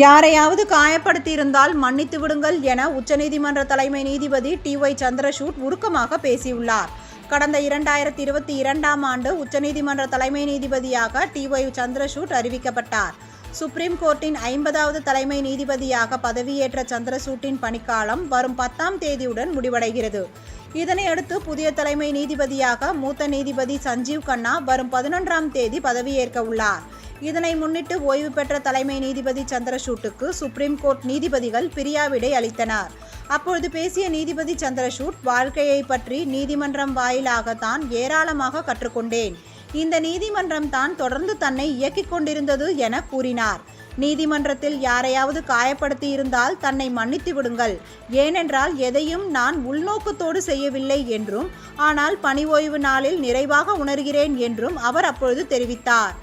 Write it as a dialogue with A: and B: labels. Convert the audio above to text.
A: யாரையாவது காயப்படுத்தியிருந்தால் மன்னித்து விடுங்கள் என உச்சநீதிமன்ற தலைமை நீதிபதி டி ஒய் சந்திரசூட் உருக்கமாக பேசியுள்ளார். கடந்த இரண்டாயிரத்தி இருபத்தி இரண்டாம் ஆண்டு உச்சநீதிமன்ற தலைமை நீதிபதியாக டி ஒய் சந்திரசூட் அறிவிக்கப்பட்டார். சுப்ரீம் கோர்ட்டின் ஐம்பதாவது தலைமை நீதிபதியாக பதவியேற்ற சந்திரசூட்டின் பணிக்காலம் வரும் பத்தாம் தேதியுடன் முடிவடைகிறது. இதனையடுத்து புதிய தலைமை நீதிபதியாக மூத்த நீதிபதி சஞ்சீவ் கண்ணா வரும் பதினொன்றாம் தேதி பதவியேற்க உள்ளார் இதனை முன்னிட்டு ஓய்வு பெற்ற தலைமை நீதிபதி சந்திரசூட்டுக்கு சுப்ரீம் கோர்ட் நீதிபதிகள் பிரியாவிடை அளித்தனர். அப்பொழுது பேசிய நீதிபதி சந்திரசூட் வாழ்க்கையை பற்றி நீதிமன்றம் வாயிலாகத்தான் ஏராளமாக கற்றுக்கொண்டேன். இந்த நீதிமன்றம் தான் தொடர்ந்து தன்னை இயக்கிக் கொண்டிருந்தது என கூறினார். நீதிமன்றத்தில் யாரையாவது காயப்படுத்தி இருந்தால் தன்னை மன்னித்து விடுங்கள். ஏனென்றால் எதையும் நான் உள்நோக்கத்தோடு செய்யவில்லை என்றும் ஆனால் பணி ஓய்வு நாளில் நிறைவாக உணர்கிறேன் என்றும் அவர் அப்பொழுது தெரிவித்தார்.